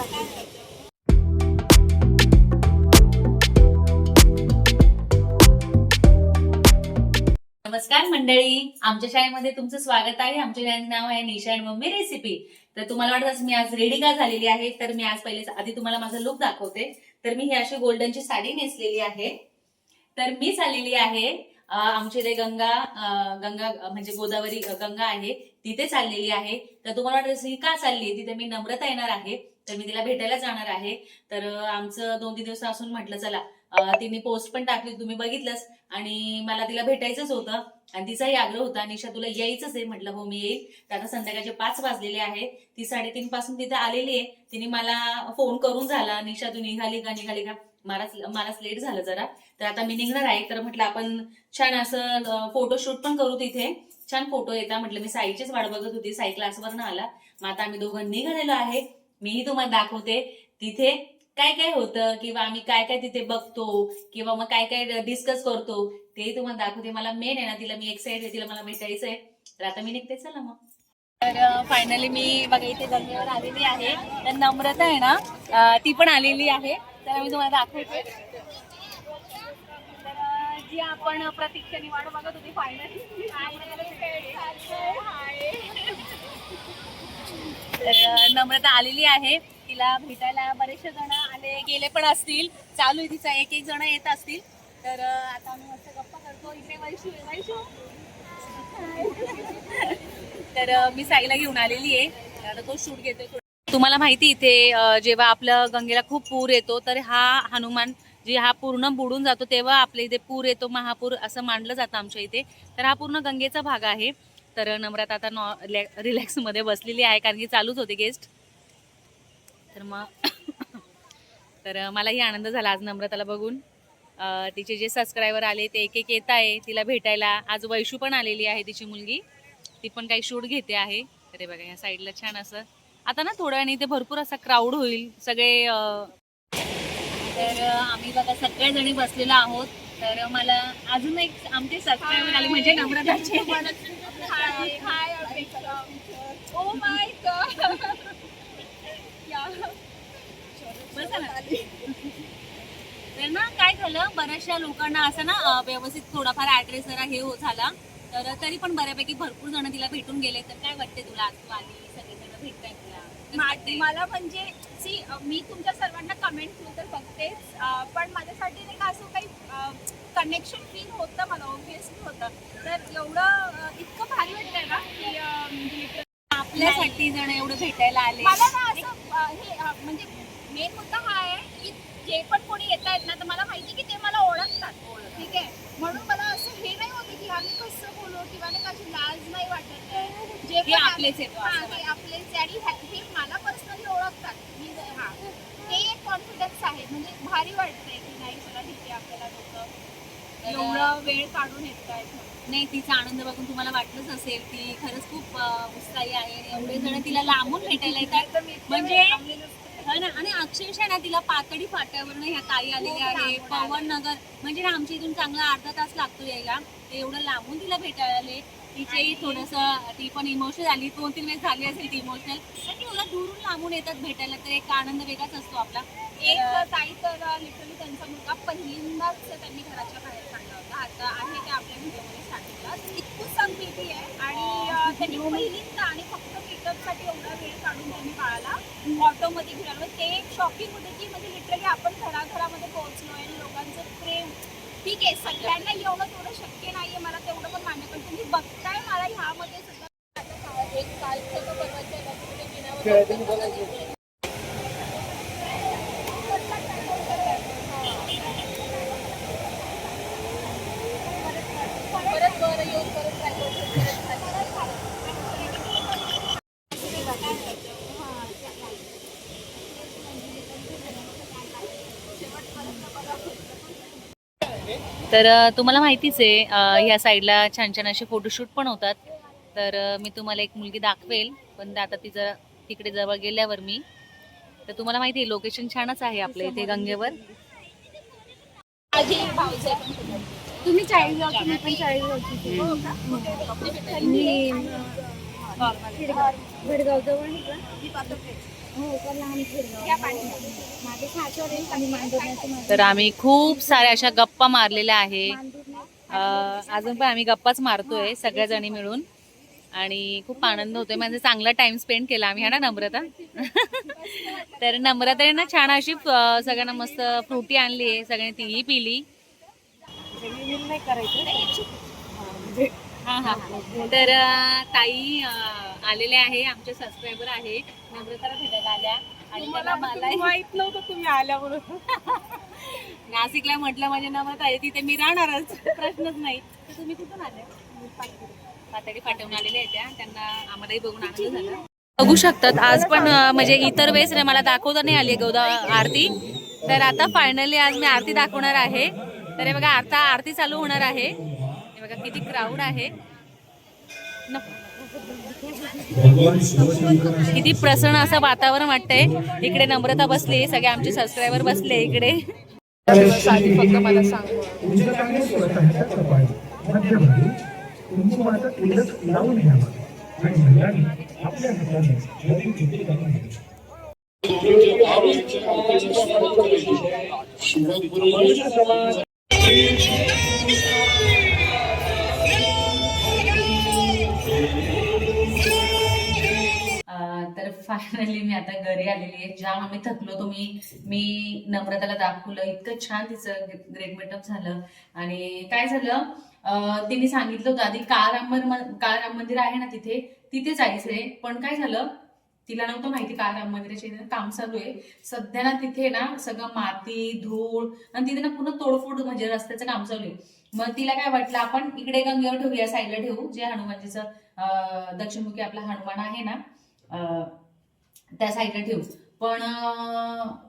नमस्कार मंडळी. आमच्या शाळेमध्ये तुमचं स्वागत आहे. आमच्या शाळेचं नाव आहे निशा अँड मम्मी रेसिपी तर तुम्हाला वाटत मी आज रेडी का झालेली आहे? तर मी आज पहिले आधी तुम्हाला माझा लुक दाखवते. तर मी ही अशी गोल्डनची साडी नेसलेली आहे. तर मी चाललेली आहे आमचे आमच्या इथे गंगा गंगा म्हणजे गोदावरी गंगा आहे. तिथे चाललेली आहे. तर तुम्हाला वाटत ही का चालली तिथे मी नम्रता येणार आहे. तर मी तिला भेटायला जाणार आहे. तर आमचं दोन तीन दिवस असून म्हटलं चला तिने पोस्ट पण टाकली तुम्ही बघितलंच आणि मला तिला भेटायचंच होतं आणि तिचाही आग्रह होता. निशा तुला यायचंच आहे. म्हटलं हो मी येईल. तर आता संध्याकाळचे पाच वाजलेले आहे. ती साडेतीन पासून तिथे आलेली आहे. तिने मला फोन करून झाला. निशा तू निघाली का? निघाली का? मलाच मलाच लेट झालं जरा. तर आता मी निघणार आहे. तर म्हटलं आपण छान असं फोटोशूट पण करू तिथे. छान फोटो येतात. म्हटलं मी साईचीच वाट बघत होती. साई क्लासवरनं आला. मग आता आम्ही दोघं निघालेलो आहे. मीही तुम्हाला दाखवते. तिथे काय काय होतं किंवा आम्ही काय काय तिथे बघतो किंवा मग काय काय डिस्कस करतो तेही तुम्हाला दाखवते. मला मेन आहे ना तिला मी एक्साइट आहे तिला मला भेटायचं आहे. तर आता मी निघते चला मग. तर फायनली मी बघा इथे जमिनीवर आलेली आहे. तर नम्रता आहे ना ती पण आलेली आहे. तर मी तुम्हाला दाखवते. जी आपण प्रतीक्षाने वाट बघत होती फायनली तर नम्रता आलेली आहे. तिला भेटायला बरेचसे जण आले गेले पण असतील. चालू आहे तिचा एक एक जण येत असतील. तर आता आम्ही मस्त गप्पा करतो. इकडे वैशू वैशू. तर मी साईला घेऊन आलेली आहे. तर आता तो शूट घेतो तुम्हाला माहिती इथे जेव्हा आपलं गंगेला खूप पूर येतो तर हा हनुमान जे हा पूर्ण बुडून जातो तेव्हा आपल्या इथे पूर येतो महापूर असं मानलं जातं आमच्या इथे. तर हा पूर्ण गंगेचा भाग आहे. तर नम्रता आता नॉ रिलॅक्समध्ये बसलेली आहे कारण की चालूच होते गेस्ट तर मग तर मलाही आनंद झाला आज नम्रताला बघून. तिचे जे सबस्क्रायबर आले ते एक एक येत आहे तिला भेटायला. आज वैशू पण आलेली आहे तिची मुलगी. ती पण काही शूट घेते आहे. अरे बघा या साईडला छान असं. आता ना थोड्या वेळाने इथे भरपूर असा क्राऊड होईल. सगळे तर आम्ही बघा सगळेजणी बसलेलो आहोत. तर मला अजून एक आमचे सबस्क्रायबर आले म्हणजे नम्रताचे ओ माय ना. तर ना काय झालं बऱ्याचशा लोकांना असं ना व्यवस्थित थोडाफार ऍड्रेस जरा हे हो झाला. तर तरी पण बऱ्यापैकी भरपूर जण तिला भेटून गेले. तर काय वाटते तुला आज तू आली सगळेजण मला म्हणजे सी मी तुमच्या सर्वांना कमेंट थ्रू तर बघतेच पण माझ्यासाठी नाही का असं काही कनेक्शन फील होतं मला ऑब्विसली होतं. तर एवढं इतकं भारी वाटतंय ना की आपल्यासाठी जण एवढं भेटायला आले. मला ना असं हे म्हणजे मेन मुद्दा हा आहे की जे पण कोणी येत आहेत ना तर मला माहिती की ते मला ओळखतात. ठीक आहे? म्हणून मला असं हे नाही होते की आम्ही कसं बोलू किंवा नाही का अशी लाज नाही वाटत. जे हे पण आहे- आपलेच आहेत हा, हे आपलेच आहे आणि ह्या- हे मला पर्सनली ओळखतात. मी हा. ते एक कॉन्फिडन्स आहे. म्हणजे भारी वाटतंय की नाही चला ठीक आहे आपल्याला लोक एवढं वेळ काढून येत आहेत नाही तिचा आनंद बघून तुम्हाला वाटलंच असेल ती खरंच खूप अं, उत्साही आहे. आणि एवढे जण तिला लांबून भेटायला येतात. म्हणजे हो ना आणि अक्षरशः ना तिला पातळी फाट्यावरनं ह्या ताई आलेल्या आहे पवन नगर म्हणजे ना आमच्या इथून चांगला अर्धा तास लागतो यायला. ते एवढं लांबून तिला भेटायला आले. तिचेही थोडस ती पण इमोशनल झाली. दोन तीन वेळेस झाली असेल ती इमोशनल तर ती एवढं दुरून लांबून येतात भेटायला. तर एक आनंद वेगळाच असतो आपला. एक ताई तर लिटरली त्यांचा मुलगा पहिल्यांदाच त्यांनी घराच्या बाहेर काढला होता. आता आहे ते आपल्या व्हिडिओमध्ये स्टार्टिंगला इतकं सग बेबी आहे. आणि त्यांनी पहिल्यांदा आणि फक्त मेकअपसाठी एवढा वेळ काढून त्यांनी बाळाला ऑटोमध्ये घेऊन ते एक शॉकिंग होते की म्हणजे लिटरली आपण घराघरामध्ये पोहोचलो आणि लोकांचं प्रेम. ठीक आहे सगळ्यांना येणं तेवढं शक्य नाहीये मला तेवढं पण मान्य पण तुम्ही बघताय मला ह्यामध्ये सुद्धा आता का- एक कालचं तो परवाचं आहे बघ, कुठे जिन्यावर परत वर येऊन परत try करू, परत तर तुम्हाला माहितीच आहे ह्या साईडला छान छान असे फोटोशूट पण होतात. तर मी तुम्हाला एक मुलगी दाखवेल पण आता तिचं तिकडे जवळ गेल्यावर मी. तर तुम्हाला माहिती आहे लोकेशन छानच आहे आपल्या इथे गंगेवर. तुम्ही चाळीस गावची मी पण चाळीस गावची हो जवळ हो तर आम्ही खूप साऱ्या अशा गप्पा मारलेल्या आहे. अजून पण आम्ही गप्पाच मारतोय सगळ्या जणी मिळून. आणि खूप आनंद होतोय. म्हणजे चांगला टाइम स्पेंड केला आम्ही. हा ना नम्रता? तर नम्रताने ना छान अशी सगळ्यांना मस्त फ्रुटी आणली आहे. सगळ्यांनी तीही पिली. हा तर ताई आलेले आहे. आमचे सबस्क्रायबर आहे. नम्रताला भेटायला आल्या. मलाही माहीत नव्हतं तुम्ही आल्यावर नाशिकला म्हटलं म्हणजे नम्रता आहे तिथे मी राहणारच. प्रश्नच नाही. तर तुम्ही कुठून पातळी पाठवून आलेले आहेत त्या. त्यांना आम्हालाही बघून आनंद झाला. बघू शकतात. आज पण म्हणजे इतर वेळेस नाही मला दाखवता नाही आली गौदा आरती. तर आता फायनली आज मी आरती दाखवणार आहे. तर हे बघा आता आरती चालू होणार आहे. हे बघा किती क्राऊड आहे. किती प्रसन्न असं वातावरण वाटतंय. इकडे नम्रता बसली सगळे आमचे सबस्क्रायबर बसले इकडे. फक्त मला सांग फायनली मी आता घरी आलेली आहे. जाम आम्ही थकलो तो मी मी नम्रताला दाखवलं. इतकं छान तिचं ग्रेट मेटअप झालं. आणि काय झालं तिने सांगितलं होतं आधी काळ राम काळ राम मंदिर आहे ना तिथे? तिथे जायचंय. पण काय झालं तिला नव्हतं माहिती काळ राम मंदिराचे काम चालू आहे. सध्या ना तिथे ना सगळं माती धूळ आणि तिथे ना पूर्ण तोडफोड म्हणजे रस्त्याचं काम चालू आहे. मग तिला काय वाटलं आपण इकडे गंगेवर ठेवूया साईडला ठेवू जे हनुमानजीचं दक्षिणमुखी आपला हनुमान आहे ना? त्या साईडला ठेवू. पण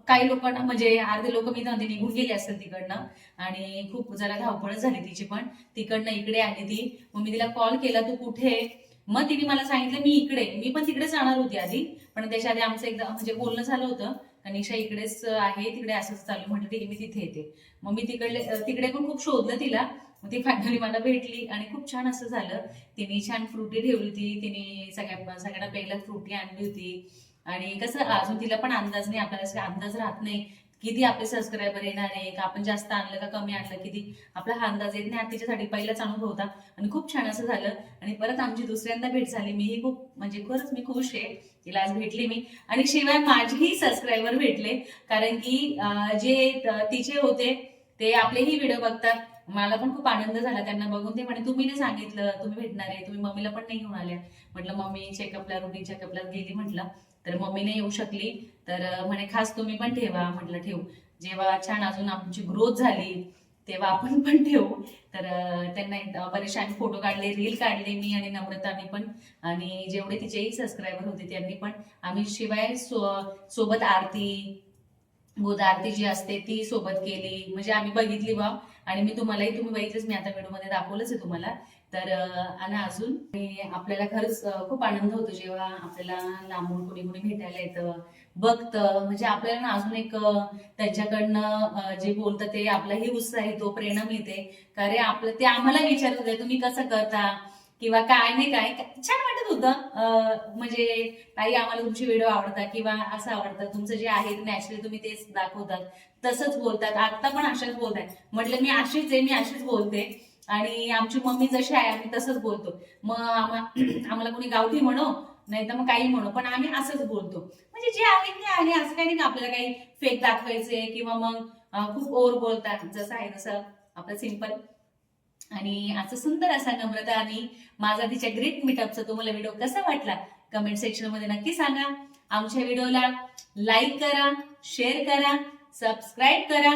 काही लोकांना म्हणजे अर्धे लोक मी नव्हते निघून गेले असतात तिकडनं. आणि खूप जरा धावपळच झाली तिची पण. तिकडनं इकडे आली ती. मग मी तिला कॉल केला तू कुठे मग तिने मला सांगितलं मी इकडे मी पण तिकडे जाणार होती आधी. पण त्याच्या आधी आमचं एकदा म्हणजे बोलणं झालं होतं. कनिषा इकडेच आहे तिकडे असंच चालू. म्हटलं ठीक आहे मी तिथे येते. मग मी तिकडले तिकडे पण खूप शोधलं तिला. मग ती फायनली मला भेटली आणि खूप छान असं झालं. तिने छान फ्रुटी ठेवली होती. तिने सगळ्या सगळ्यांना पहिला फ्रुटी आणली होती. आणि कसं अजून तिला पण अंदाज नाही आपल्याला अंदाज राहत नाही. किती आपले सबस्क्रायबर येणार आहे का आपण जास्त आणलं का कमी आणलं किती? आपला हा अंदाज येत नाही. तिच्यासाठी पहिलाच अनुभव होता. आणि खूप छान असं झालं. आणि परत आमची दुसऱ्यांदा भेट झाली. मीही खूप म्हणजे खरंच मी खुश आहे. तिला आज भेटली मी. आणि शिवाय माझेही सबस्क्रायबर भेटले. कारण की जे तिचे होते ते आपलेही व्हिडिओ बघतात. मला पण खूप आनंद झाला त्यांना बघून. ते म्हणे तुम्ही नाही सांगितलं तुम्ही भेटणार आहे. तुम्ही मम्मीला पण नाही घेऊन आल्या म्हटलं मम्मी चेकअपला रुटीन चेकअपला गेली म्हटलं. तर मम्मी नाही येऊ शकली. तर म्हणे खास तुम्ही पण ठेवा. म्हटलं ठेवू. जेव्हा छान अजून आमची ग्रोथ झाली तेव्हा आपण पण ठेवू. तर त्यांना बरेचसे आम्ही फोटो काढले रील काढले मी आणि नम्रताने पण. आणि जेवढे तिचेही सबस्क्रायबर होते त्यांनी पण. आम्ही शिवाय सो- सोबत आरती गोदा आरती जी असते ती सोबत केली. म्हणजे आम्ही बघितली बा आणि मी तुम्हालाही तुम्ही बघितलंच मी आता व्हिडिओमध्ये दाखवलंच आहे तुम्हाला. तर आणि अजून. आपल्याला खरंच खूप आनंद होतो जेव्हा आपल्याला लांबून कोणी कोणी भेटायला येतं बघतं. म्हणजे आपल्याला ना अजून एक त्यांच्याकडनं जे बोलतं ते आपलाही उत्साह येतो प्रेरणा मिळते. कारण आपलं ते आम्हाला विचारत होते तुम्ही कसं करता? किंवा काय नाही काय छान वाटत होतं. म्हणजे ताई आम्हाला तुमचे व्हिडिओ आवडतात किंवा असं आवडतं तुमचं जे आहे नॅचरली तुम्ही तेच दाखवतात. तसंच बोलतात. आता पण अशाच बोलताय म्हटलं मी अशीच आहे मी अशीच बोलते. आणि आमची मम्मी जशी आहे आम्ही तसंच बोलतो. मग आम्हा- आम्हाला कोणी गावठी म्हणो नाही तर मग काही म्हणो पण आम्ही असंच बोलतो. म्हणजे जे आहे ते आहे असं काही नाही का आपल्याला काही फेक दाखवायचे किंवा मग खूप ओव्हर बोलतात. जसं आहे तसं आपलं सिंपल आणि असं सुंदर असा नम्रता आणि माझा तिच्या ग्रेट मीटअपचा तुम्हाला व्हिडिओ कसा वाटला? कमेंट सेक्शनमध्ये नक्की सांगा. आमच्या व्हिडिओला लाईक करा शेअर करा सबस्क्राईब करा.